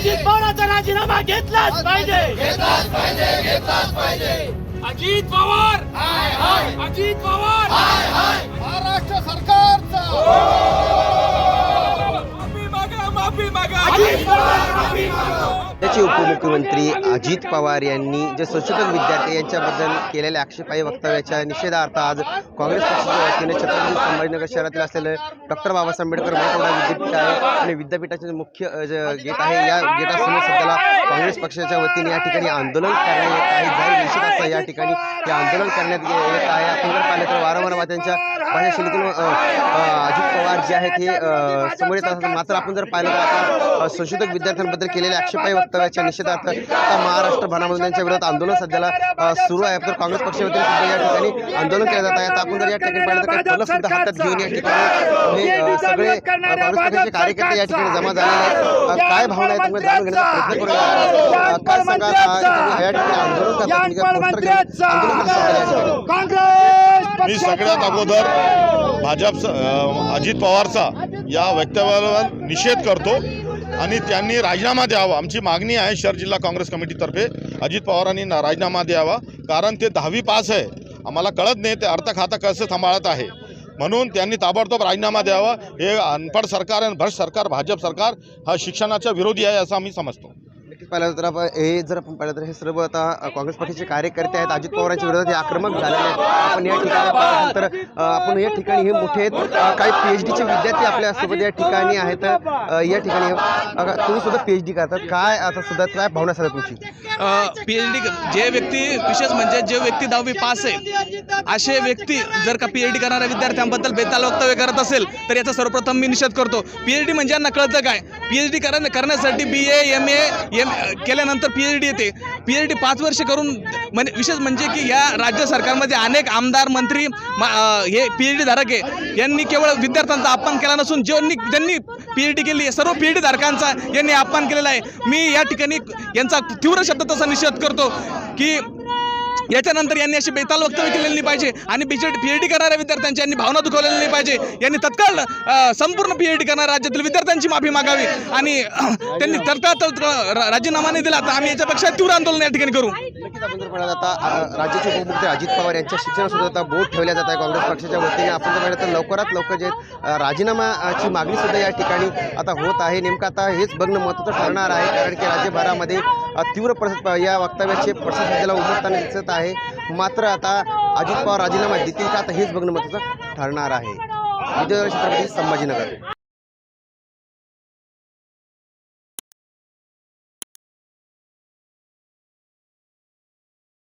अजित पवारांचा राजीनामा घेतलाच पाहिजे. अजित पवार! अजित पवार! महाराष्ट्र सरकार! राज्याचे उपमुख्यमंत्री अजित पवार यांनी जे संशोधक विद्यार्थी यांच्याबद्दल केलेल्या आक्षेपाई वक्तव्याच्या निषेधार्थ आज काँग्रेस पक्षाच्या वतीने छत्रपती संभाजीनगर शहरातील असलेले डॉक्टर बाबासाहेब आंबेडकर मराठवाडा विद्यापीठ आहे आणि विद्यापीठाचे जे मुख्य जे गेट आहे या गेटासमोर सध्याला काँग्रेस पक्षाच्या वतीने या ठिकाणी आंदोलन करण्यात येत आहे. जाहीर निषेध असा या ठिकाणी हे आंदोलन करण्यात येत आहे. आपण पाहिलं तर वारंवार त्यांच्या भाषाशैलीतून अजित पवार जे आहेत हे समोर येत असतात. मात्र आपण जर पाहिलं तर आता संशोधक विद्यार्थ्यांबद्दल केलेल्या आक्षेपाई वक्तव्याच्या निषेधार्थ आता महाराष्ट्र भरामधून त्यांच्या विरोधात आंदोलन सध्याला सुरू आहे. तर काँग्रेस पक्षावतीने सुद्धा या ठिकाणी आंदोलन केलं जात आहे. आता आपण जर या ठिकाणी पाहिलं तर काही फलक सुद्धा हातात घेऊन या ठिकाणी हे अ, सगळे काँग्रेस पक्षाचे कार्यकर्ते या ठिकाणी जमा झालेले आहेत. काय भावना आहेत तुम्ही जाणून घेण्याचा प्रयत्न करूया. अ, काय सांगा? या ठिकाणी आंदोलन काँग्रेस मी सगळ्यात अगोदर भाजप अजित पवारचा या वक्तव्यावर निषेध करतो. आणि त्यांनी राजीनामा द्यावा. आमची मागणी आहे शहर जिल्हा काँग्रेस कमिटीतर्फे अजित पवारांनी राजीनामा द्यावा कारण ते दहावी पास आहे. आम्हाला कळत नाही ते अर्थ खातं कसं सांभाळत आहे. म्हणून त्यांनी ताबडतोब राजीनामा द्यावा. हे अनपढ सरकार आणि भ्रष्ट सरकार भाजप सरकार हा शिक्षणाच्या विरोधी आहे असं आम्ही समजतो. पाहिलं तर आपण हे जर आपण पाहिलं तर हे सर्व आता काँग्रेस पक्षाचे कार्यकर्ते आहेत. अजित पवारांच्या विरोधात हे आक्रमक झालेले आहेत. आपण या ठिकाणी तर आपण या ठिकाणी हे मोठे आहेत. काही पी एच डीचे विद्यार्थी आपल्यासोबत या ठिकाणी आहेत. या ठिकाणी तुम्ही सुद्धा पी एच डी करतात. काय आता सुद्धा काय भावना सध्या तुमची? पी एच डी जे व्यक्ती विशेष म्हणजे जे व्यक्ती दहावी पास आहे असे व्यक्ती जर का पी एच डी करणाऱ्या विद्यार्थ्यांबद्दल बेताल वक्तव्य करत असेल तर याचा सर्वप्रथम मी निषेध करतो. पी एच डी म्हणजे यांना कळतं काय? पी एच डी करण्यासाठी B A M A M केल्यानंतर पी एच डी येते. पी एच डी पाच वर्ष करून म्हणजे विशेष म्हणजे की या राज्य सरकारमध्ये अनेक आमदार मंत्री मा- हे पी एच डी धारक आहे. यांनी केवळ विद्यार्थ्यांचा अपमान केला नसून ज्यांनी ज्यांनी पी एच डी केली आहे, सर्व पी एच डी धारकांचा यांनी अपमान केलेला आहे. मी या ठिकाणी यांचा तीव्र शब्द तसा निषेध करतो की याच्यानंतर यांनी अशी बेताल वक्तव्य केलेली नाही पाहिजे आणि पी एच डी करणाऱ्या विद्यार्थ्यांची यांनी भावना दुखवलेली नाही पाहिजे. यांनी तत्काळ संपूर्ण पी एच डी करणाऱ्या राज्यातील विद्यार्थ्यांची माफी मागावी. आणि त्यांनी तत्काळ राजीनामा नाही दिला. तर आम्ही याच्यापेक्षा तीव्र आंदोलन या ठिकाणी करू. आता राज्याचे उपमुख्यमंत्री अजित पवार यांच्या शिक्षणासुद्धा आता बोट ठेवल्या जात आहे काँग्रेस पक्षाच्या वतीने. आपण जर पाहिलं तर लवकरात लवकर जे राजीनामाची मागणी सुद्धा या ठिकाणी आता होत आहे. नेमकं आता हेच बघणं महत्त्वाचं ठरणार आहे कारण की राज्यभरामध्ये तीव्र प्रस या वक्तव्याचे प्रसाद उमटताना दिसत आहे. मात्र आता अजित पवार राजीनामा देतील का? आता हेच बघणं महत्त्वाचं ठरणार आहे. विजय छत्रपती संभाजीनगर.